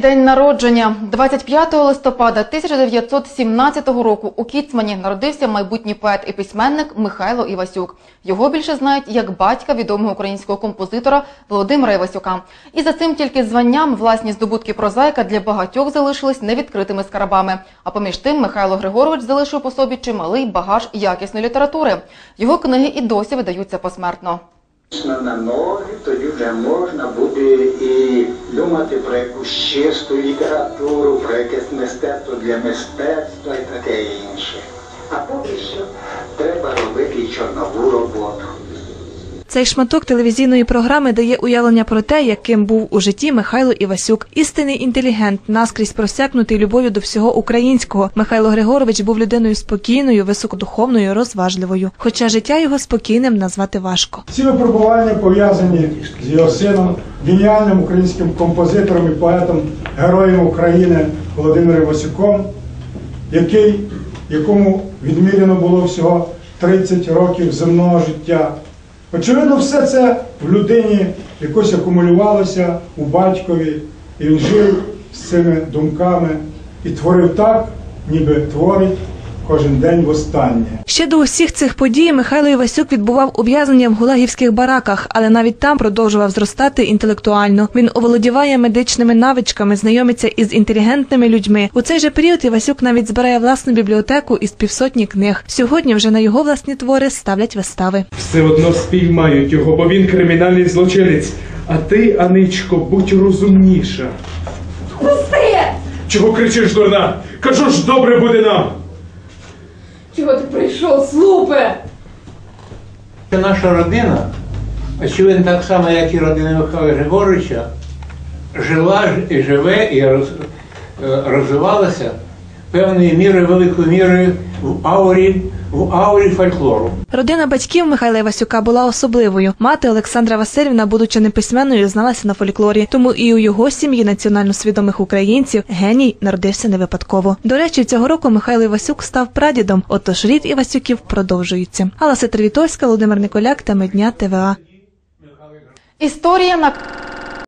День народження 25 листопада 1917 року у Кіцмані народився майбутній поет і письменник Михайло Івасюк. Його більше знають як батька відомого українського композитора Володимира Івасюка. І за цим тільки званням власні здобутки прозаїка для багатьох залишились невідкритими скарбами. А поміж тим Михайло Григорович залишив по собі чималий багаж якісної літератури. Його книги і досі видаються посмертно. На ноги, тоді вже можна буде думати про якусь чисту літературу, про якесь мистецтво для мистецтва і таке інше. А поки що треба робити чорнову роботу. Цей шматок телевізійної програми дає уявлення про те, яким був у житті Михайло Івасюк. Істинний інтелігент, наскрізь просякнутий любов'ю до всього українського. Михайло Григорович був людиною спокійною, високодуховною, розважливою. Хоча життя його спокійним назвати важко. Ці випробування пов'язані з його сином, геніальним українським композитором і поетом, героєм України Володимиром Васюком, який, якому відміряно було всього 30 років земного життя. Очевидно, все це в людині якось акумулювалося у батькові, і він жив з цими думками і творив так, ніби творить кожен день востаннє. Ще до усіх цих подій Михайло Івасюк відбував ув'язнення в гулагівських бараках, але навіть там продовжував зростати інтелектуально. Він оволодіває медичними навичками, знайомиться із інтелігентними людьми. У цей же період Івасюк навіть збирає власну бібліотеку із півсотні книг. Сьогодні вже на його власні твори ставлять вистави. Все одно спіймають його, бо він кримінальний злочинець. А ти, Аничко, будь розумніша. Пусти! Чого кричиш, дурна? Кажу ж, добре буде нам. Чого ти прийшов, слупе? Наша родина, очевидно, так само, як і родина Михайла Григоровича, жила і живе і е, розвивалася певною мірою, великою мірою в аурі, в аурі фольклору. Родина батьків Михайла Івасюка була особливою. Мати Олександра Васильівна, будучи неписьменною, зналася на фольклорі. Тому і у його сім'ї національно свідомих українців геній народився не випадково. До речі, цього року Михайло Івасюк став прадідом, отож рід Івасюків продовжується. Алла Ситровітовська, Володимир Николяк та Медня ТВА. Історія на